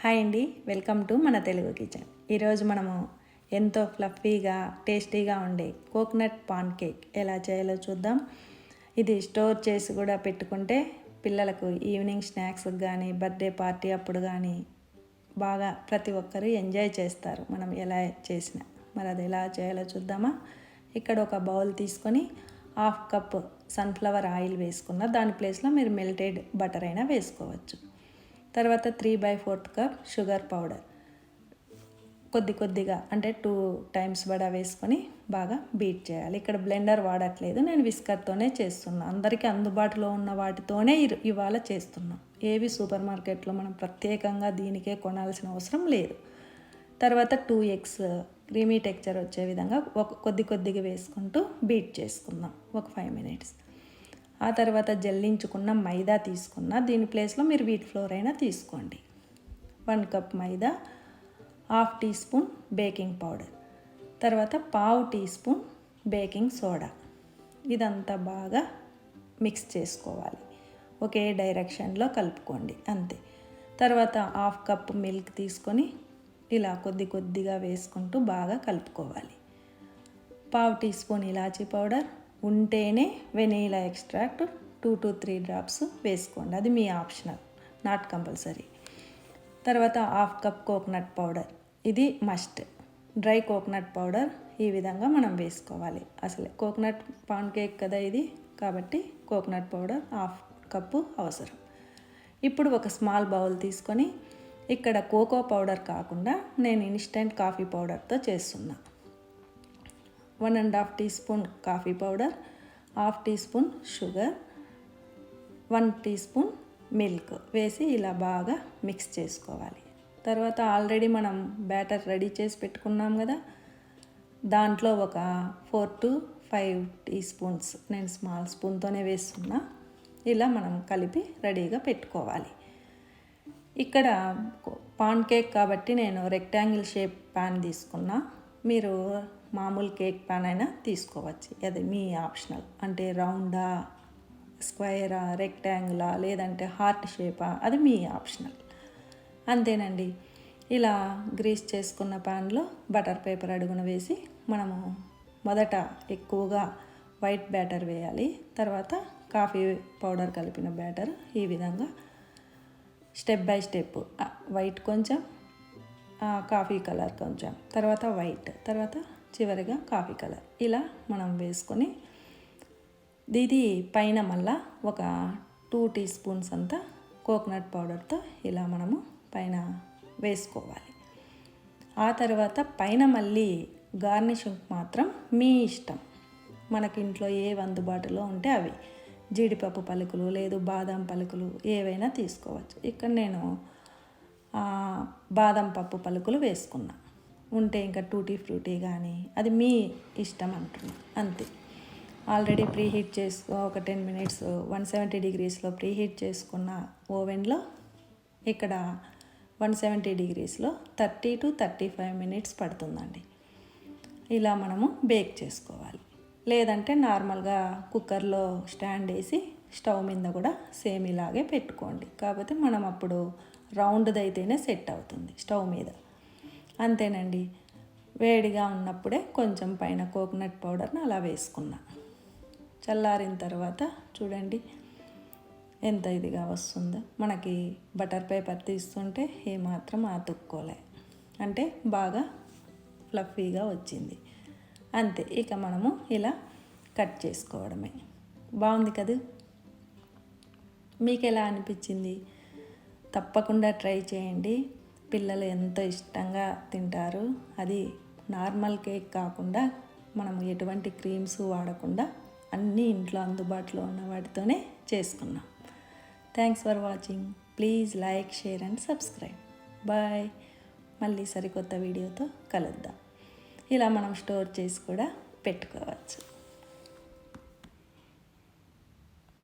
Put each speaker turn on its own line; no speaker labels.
Hi అండి welcome to మన Telugu kitchen. ఈరోజు మనము ఎంతో ఫ్లఫీగా టేస్టీగా ఉండే కోకోనట్ పాన్ కేక్ ఎలా చేయాలో చూద్దాం. ఇది స్టోర్ చేసి కూడా పెట్టుకుంటే పిల్లలకు ఈవినింగ్ స్నాక్స్ కానీ బర్త్డే పార్టీ అప్పుడు కానీ బాగా ప్రతి ఒక్కరు ఎంజాయ్ చేస్తారు. మనం ఎలా చేసినా. మరి అది ఎలా చేయాలో చూద్దామా? ఇక్కడ ఒక బౌల్ తీసుకొని హాఫ్ కప్ సన్ఫ్లవర్ ఆయిల్ వేసుకున్న దాని ప్లేస్లో మీరు మెల్టెడ్ బటర్ అయినా వేసుకోవచ్చు. తర్వాత three by fourth cup sugar powder కొద్ది కొద్దిగా అంటే టూ టైమ్స్ బడా వేసుకొని బాగా బీట్ చేయాలి. ఇక్కడ బ్లెండర్ వాడట్లేదు. నేను విస్కర్తోనే చేస్తున్నా. అందరికీ అందుబాటులో ఉన్న వాటితోనే ఇవాళ చేస్తున్నాం. ఏవి సూపర్ మార్కెట్లో మనం ప్రత్యేకంగా దీనికే కొనాల్సిన అవసరం లేదు. తర్వాత టూ ఎగ్స్ క్రీమీ టెక్చర్ వచ్చే విధంగా ఒక కొద్ది కొద్దిగా వేసుకుంటూ బీట్ చేసుకుందాం. ఒక ఫైవ్ మినిట్స్ ఆ తర్వాత జల్లించుకున్న మైదా తీసుకున్న దీని ప్లేస్లో మీరు వీట్ ఫ్లోర్ అయినా తీసుకోండి. One cup maida half teaspoon baking powder తర్వాత పావు టీ స్పూన్ బేకింగ్ సోడా ఇదంతా బాగా మిక్స్ చేసుకోవాలి. ఒకే డైరెక్షన్లో కలుపుకోండి అంతే. తర్వాత హాఫ్ కప్ మిల్క్ తీసుకొని ఇలా కొద్ది కొద్దిగా వేసుకుంటూ బాగా కలుపుకోవాలి. పావు టీ స్పూన్ ఇలాచీ పౌడర్ ఉంటేనే vanilla extract two to three drops వేసుకోండి. అది మీ ఆప్షనల్ నాట్ కంపల్సరీ. తర్వాత హాఫ్ కప్ కోకోనట్ పౌడర్. ఇది మస్ట్. డ్రై కోకోనట్ పౌడర్ ఈ విధంగా మనం వేసుకోవాలి. అసలే కోకోనట్ పాన్ కేక్ కదా ఇది కాబట్టి కోకోనట్ పౌడర్ హాఫ్ కప్పు అవసరం. ఇప్పుడు ఒక స్మాల్ బౌల్ తీసుకొని ఇక్కడ కోకో పౌడర్ కాకుండా నేను ఇన్స్టెంట్ కాఫీ పౌడర్తో చేస్తున్నాను one and half teaspoon coffee powder half teaspoon sugar one teaspoon milk వేసి ఇలా బాగా మిక్స్ చేసుకోవాలి. తర్వాత ఆల్రెడీ మనం బ్యాటర్ రెడీ చేసి పెట్టుకున్నాం కదా దాంట్లో ఒక four to five teaspoons నేను స్మాల్ స్పూన్తోనే వేస్తున్నా ఇలా మనం కలిపి రెడీగా పెట్టుకోవాలి. ఇక్కడ పాన్ కేక్ కాబట్టి నేను రెక్టాంగిల్ షేప్ ప్యాన్ తీసుకున్నా. మీరు మామూలు కేక్ ప్యాన్ అయినా తీసుకోవచ్చు. అది మీ ఆప్షనల్. అంటే రౌండా స్క్వేరా రెక్టాంగులా లేదంటే హార్ట్ షేపా? అది మీ ఆప్షనల్. అంతేనండి. ఇలా గ్రీస్ చేసుకున్న ప్యాన్లో బటర్ పేపర్ అడుగున వేసి మనము మొదట ఎక్కువగా వైట్ బ్యాటర్ వేయాలి. తర్వాత కాఫీ పౌడర్ కలిపిన బ్యాటర్ ఈ విధంగా స్టెప్ బై స్టెప్. వైట్ కొంచెం కాఫీ కలర్ కొంచెం. తర్వాత వైట్. తర్వాత చివరిగా కాఫీ కలర్. ఇలా మనం వేసుకొని ఇది పైన మళ్ళా ఒక టూ టీ స్పూన్స్ అంతా కోకోనట్ పౌడర్తో ఇలా మనము పైన వేసుకోవాలి. ఆ తర్వాత పైన మళ్ళీ గార్నిషింగ్ మాత్రం మీ ఇష్టం. మనకి ఇంట్లో ఏవి అందుబాటులో ఉంటే అవి. జీడిపప్పు పలుకులు లేదు బాదం పలుకులు ఏవైనా తీసుకోవచ్చు. ఇక్కడ నేను బాదం పప్పు పలుకులు వేసుకున్నాను ఉంటే ఇంకా టూటీ ఫ్రూటీ కానీ అది మీ ఇష్టం అంటున్నా అంతే. ఆల్రెడీ ప్రీ హీట్ చేసుకో ఒక టెన్ మినిట్స్ వన్ సెవెంటీ డిగ్రీస్లో ప్రీ హీట్ చేసుకున్న ఓవెన్లో ఇక్కడ one seventy డిగ్రీస్లో thirty to thirty five minutes పడుతుందండి. ఇలా మనము బేక్ చేసుకోవాలి. లేదంటే నార్మల్గా కుక్కర్లో స్టాండ్ వేసి స్టవ్ మీద కూడా సేమ్ ఇలాగే పెట్టుకోండి. కాకపోతే మనం అప్పుడు రౌండ్ది అయితేనే సెట్ అవుతుంది స్టవ్ మీద. అంతేనండి. వేడిగా ఉన్నప్పుడే కొంచెం పైన కోకోనట్ పౌడర్ని అలా వేసుకున్నా. చల్లారిన తర్వాత చూడండి ఎంత ఇదిగా వస్తుందో. మనకి బటర్ పేపర్ తీస్తుంటే ఏమాత్రం ఆతుక్కోలే. అంటే బాగా ఫ్లఫీగా వచ్చింది. అంతే ఇక మనము ఇలా కట్ చేసుకోవడమే. బాగుంది కదా? మీకు ఎలా అనిపించింది? తప్పకుండా ట్రై చేయండి. పిల్లలు ఎంతో ఇష్టంగా తింటారు అది నార్మల్ కేక్ కాకుండా మనం ఎటువంటి క్రీమ్స్ వాడకుండా అన్నీ ఇంట్లో అందుబాటులో ఉన్న వాటితోనే చేసుకున్నాం. Thanks for watching please like share and subscribe bye మళ్ళీ సరికొత్త వీడియోతో కలుద్దాం. ఇలా మనం స్టోర్ చేసి కూడా పెట్టుకోవచ్చు.